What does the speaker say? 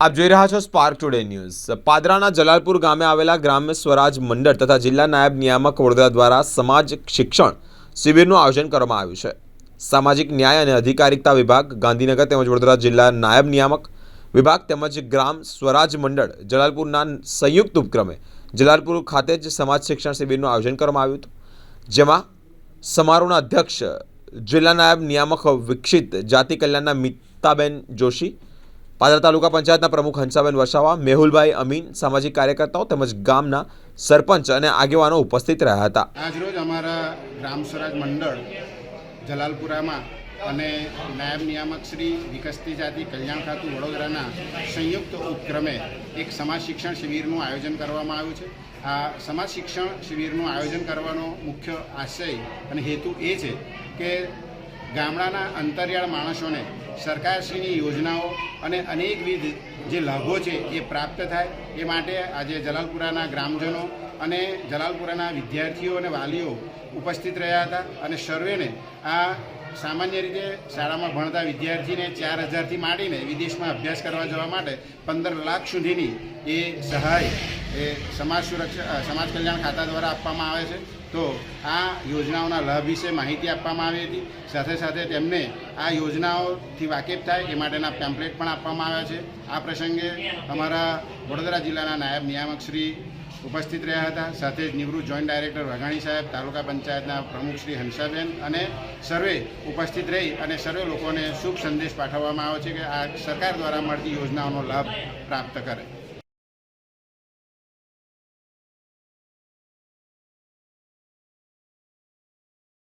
આપ જોઈ રહ્યા છો સ્પાર્ક ટુડે ન્યૂઝ પાદરાના જલાલપુર ગામે આવેલા ગ્રામ્ય સ્વરાજ મંડળ તથા જિલ્લા નાયબ નિયામક વડોદરા દ્વારા સમાજ શિક્ષણ શિબિરનું આયોજન કરવામાં આવ્યું છે. સામાજિક ન્યાય અને અધિકારિકતા વિભાગ, ગાંધીનગર તેમજ વડોદરા જિલ્લા નાયબ નિયામક વિભાગ તેમજ ગ્રામ સ્વરાજ મંડળ જલાલપુરના સંયુક્ત ઉપક્રમે જલાલપુર ખાતે જ સમાજ શિક્ષણ શિબિરનું આયોજન કરવામાં આવ્યું હતું. જેમાં સમારોહના અધ્યક્ષ જિલ્લા નાયબ નિયામક વિકસિત જાતિ કલ્યાણના મિતાબેન જોશી પાદરા તાલુકા પંચાયતના પ્રમુખ હંસાબેન વસાવા, મેહુલભાઈ અમીન, સામાજિક કાર્યકર્તાઓ તેમજ ગામના સરપંચ અને આગેવાનો ઉપસ્થિત રહ્યા હતા. આજરોજ અમારા ગ્રામ સ્વરાજ મંડળ જલાલપુરામાં અને નાયબ નિયામક શ્રી વિકસતી જાતિ કલ્યાણ ખાતું વડોદરાના સંયુક્ત ઉપક્રમે એક સમાજ શિક્ષણ શિબિરનું આયોજન કરવામાં આવ્યું છે. આ સમાજ શિક્ષણ શિબિરનું આયોજન કરવાનો મુખ્ય આશય અને હેતુ એ છે કે ગામડાના અંતરિયાળ માણસોને સરકારશ્રીની યોજનાઓ અને અનેકવિધ જે લાભો છે એ પ્રાપ્ત થાય એ માટે આજે જલાલપુરાના ગ્રામજનો અને જલાલપુરાના વિદ્યાર્થીઓ અને વાલીઓ ઉપસ્થિત રહ્યા હતા અને સર્વેને આ સામાન્ય રીતે શાળામાં ભણતા વિદ્યાર્થીને ચાર હજારથી માંડીને વિદેશમાં અભ્યાસ કરવા જવા માટે પંદર લાખ સુધીની એ સહાય એ સમાજ સુરક્ષા, સમાજ કલ્યાણ ખાતા દ્વારા આપવામાં આવે છે. તો આ યોજનાઓના લાભ વિશે માહિતી આપવામાં આવી હતી. સાથે સાથે તેમને આ યોજનાઓથી વાકેફ થાય એ માટેના પેમ્પલેટ પણ આપવામાં આવ્યા છે. આ પ્રસંગે અમારા વડોદરા જિલ્લાના નાયબ નિયામક શ્રી ઉપસ્થિત રહ્યા હતા. સાથે જ નિવૃત્ત જોઈન્ટ ડાયરેક્ટર વાઘાણી સાહેબ, તાલુકા પંચાયતના પ્રમુખ શ્રી હંસાબેન અને સર્વે ઉપસ્થિત રહી અને સર્વે લોકોને શુભ સંદેશ પાઠવવામાં આવ્યો છે કે આ સરકાર દ્વારા મળતી યોજનાઓનો લાભ પ્રાપ્ત કરે.